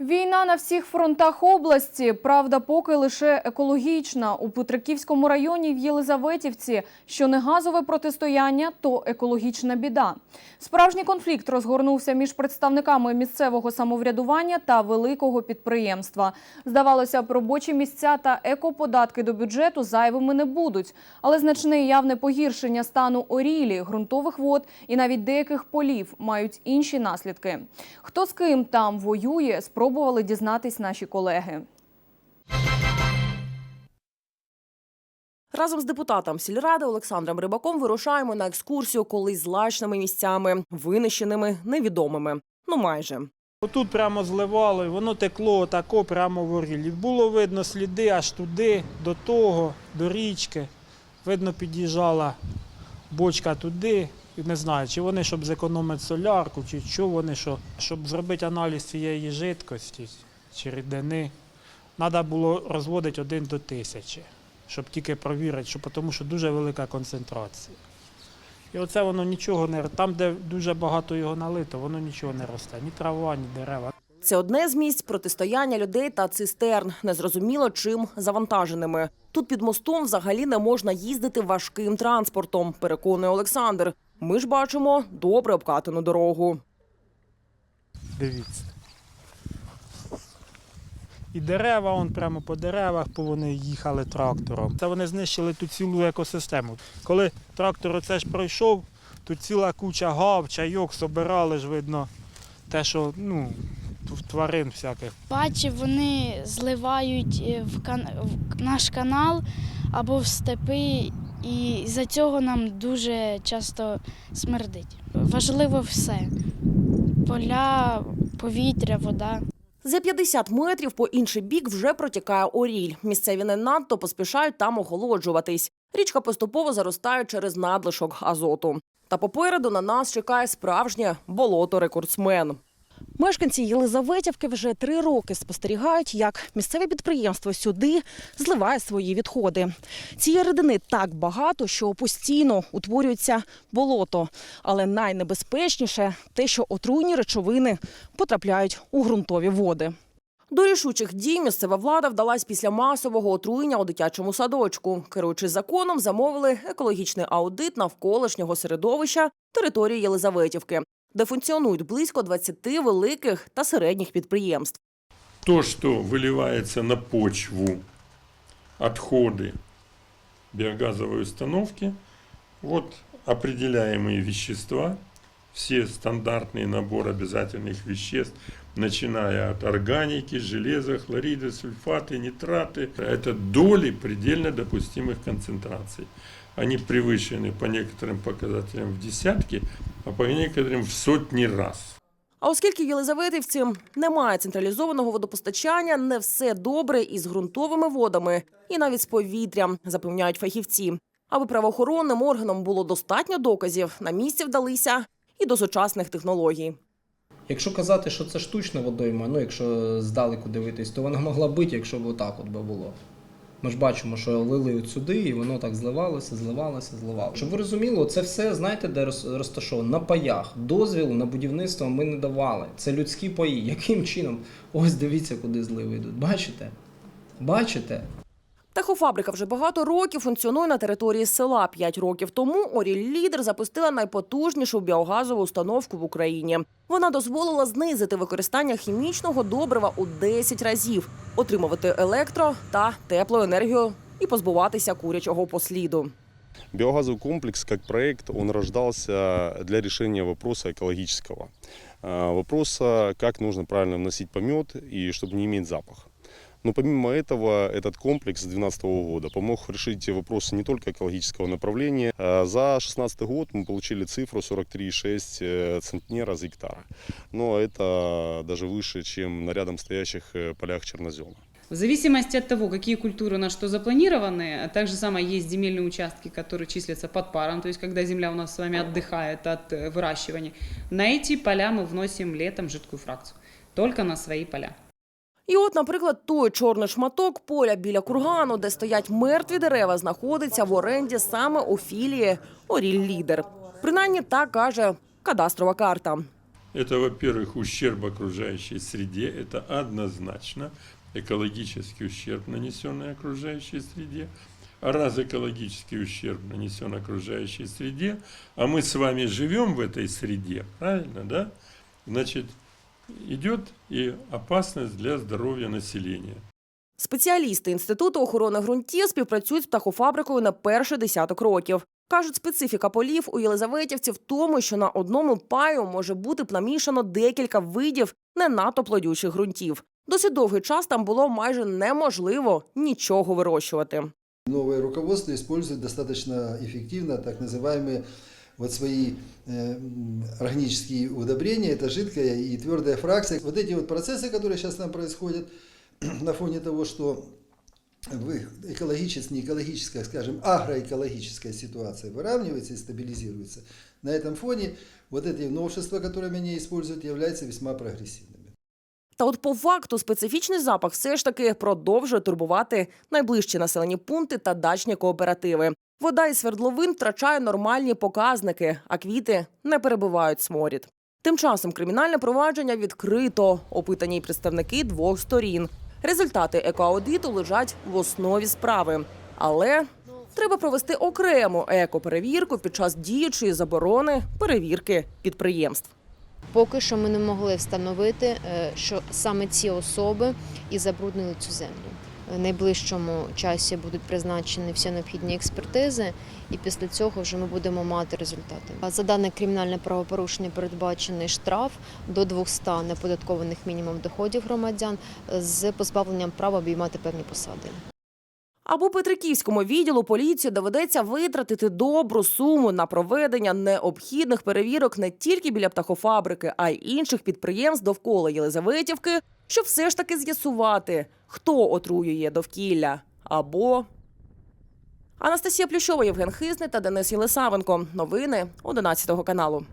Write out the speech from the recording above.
Війна на всіх фронтах області. Правда, поки лише екологічна. У Петриківському районі в Єлизаветівці, що не газове протистояння, то екологічна біда. Справжній конфлікт розгорнувся між представниками місцевого самоврядування та великого підприємства. Здавалося б, робочі місця та екоподатки до бюджету зайвими не будуть. Але значне і явне погіршення стану орілі, ґрунтових вод і навіть деяких полів мають інші наслідки. Хто з ким там воює, спробували дізнатись наші колеги. Разом з депутатом сільради Олександром Рибаком вирушаємо на екскурсію колись злачними місцями, винищеними невідомими. Ну майже. Отут прямо зливало, і воно текло отако прямо в орілі. Було видно сліди аж туди, до того, до річки. Видно, під'їжджала бочка туди. Не знаю, чи вони, щоб зекономити солярку, чи що вони, що, щоб зробити аналіз цієї жидкості чи рідини, треба було розводити один до тисячі, щоб тільки провірити, що, тому що дуже велика концентрація. І оце воно нічого не там, де дуже багато його налито, воно нічого не росте. Ні трава, ні дерева. Це одне з місць протистояння людей та цистерн, незрозуміло чим завантаженими. Тут під мостом взагалі не можна їздити важким транспортом, переконує Олександр. Ми ж бачимо добре обкатану дорогу. Дивіться. І дерева, он прямо по деревах, по вони їхали трактором. Це вони знищили тут цілу екосистему. Коли трактор оце ж пройшов, тут ціла куча гав, чайок, собирали ж видно те, що ну, тварин всяких. Бачив, вони зливають е, в, кан... в наш канал або в степи, і за цього нам дуже часто смердить. Важливо все: поля, повітря, вода. За 50 метрів по інший бік вже протікає оріль. Місцеві не надто поспішають там охолоджуватись. Річка поступово заростає через надлишок азоту. Та попереду на нас чекає справжнє болото-рекордсмен. Мешканці Єлизаветівки вже три роки спостерігають, як місцеве підприємство сюди зливає свої відходи. Цієї рідини так багато, що постійно утворюється болото. Але найнебезпечніше те, що отруйні речовини потрапляють у ґрунтові води. До рішучих дій місцева влада вдалась після масового отруєння у дитячому садочку. Керуючись законом, замовили екологічний аудит навколишнього середовища території Єлизаветівки, де функціонують близько 20 великих та середніх підприємств. То, что выливается на почву, отходы биогазовой установки, вот определяемые вещества, все стандартный набор обязательных веществ, начиная от органики, железа, хлориды, сульфаты, нитраты. Это доли предельно допустимых концентраций. Они превышены по некоторым показателям в десятки, а по некоторым в сотни раз. А оскільки в Єлизаветівці немає централізованого водопостачання, не все добре із ґрунтовими водами і навіть з повітрям, запевняють фахівці. Аби правоохоронним органам було достатньо доказів, на місці вдалися і до сучасних технологій. Якщо казати, що це штучна водойма, ну якщо здалеку дивитись, то вона могла бути, якщо б отак от би було. Ми ж бачимо, що лили сюди, і воно так зливалося, зливалося, зливалося. Щоб ви розуміли, це все, знаєте, де роз- розташовано? На паях. Дозвілу на будівництво ми не давали. Це людські паї. Яким чином? Ось дивіться, куди зливи йдуть. Бачите? Бачите? Техофабрика вже багато років функціонує на території села. П'ять років тому Оріль Лідер запустила найпотужнішу біогазову установку в Україні. Вона дозволила знизити використання хімічного добрива у 10 разів, отримувати електро та теплу енергію і позбуватися курячого посліду. Биогазовый комплекс как проект, он рождался для решения вопроса экологического. А, Вопроса, как нужно правильно вносить помет и чтобы не иметь запах. Но помимо этого, этот комплекс с 2012 года помог решить вопросы не только экологического направления. А За 2016 год мы получили цифру 43,6 э, центнера за гектара. Но это даже выше, чем на рядом стоящих э, полях чернозема. В зависимости от того, какие культуры на что запланированы, а также самое есть земельные участки, которые числятся под паром, то есть когда земля у нас с вами отдыхает от э, выращивания, на эти поля мы вносим летом жидкую фракцию. Только на свои поля. І от, наприклад, той чорний шматок поля біля кургану, де стоять мертві дерева, знаходиться в оренді саме у філії Оріль Лідер. Принаймні так каже кадастрова карта. Это, во-первых, ущерб окружающей среде, это однозначно экологический ущерб, нанесенный окружающей среде. А раз экологический ущерб нанесен окружающей среде, а мы с вами живем в этой среде, правильно, да? Значит, идет и опасность для здоровья населения. Спеціалісти Інституту охорони ґрунтів співпрацюють з птахофабрикою на перший десяток років. Кажуть, специфіка полів у Єлизаветівці в тому, що на одному паю може бути намішано декілька видів не надто плодючих ґрунтів. Досить довгий час там було майже неможливо нічого вирощувати. Новое руководство использует достаточно эффективно так называемые вот свои э, м, органические удобрения, это жидкая и твердая фракция. Вот эти вот процессы, которые сейчас там происходят на фоне того, что в экологической, не экологическая, скажем, агроэкологическая ситуация выравнивается и стабилизируется, на этом фоне вот эти новшества, которыми они используют, являются весьма прогрессивными. Та от по факту специфічний запах все ж таки продовжує турбувати найближчі населені пункти та дачні кооперативи. Вода із свердловин втрачає нормальні показники, а квіти не перебивають сморід. Тим часом кримінальне провадження відкрито. Опитані представники двох сторін. Результати екоаудиту лежать в основі справи. Але треба провести окрему екоперевірку під час діючої заборони перевірки підприємств. Поки що ми не могли встановити, е, що саме ці особи і забруднили цю землю. Найближчому часі будуть призначені всі необхідні експертизи, і після цього вже ми будемо мати результати. За дане кримінальне правопорушення передбачений штраф до 200 неподаткованих мінімум доходів громадян з позбавленням права обіймати певні посади. Або Петриківському відділу поліції доведеться витратити добру суму на проведення необхідних перевірок не тільки біля птахофабрики, а й інших підприємств довкола Єлизаветівки, щоб все ж таки з'ясувати, хто отруює довкілля. Або Анастасія Плющова, Євген Хизни та Денис Єлисавенко. Новини 11 каналу.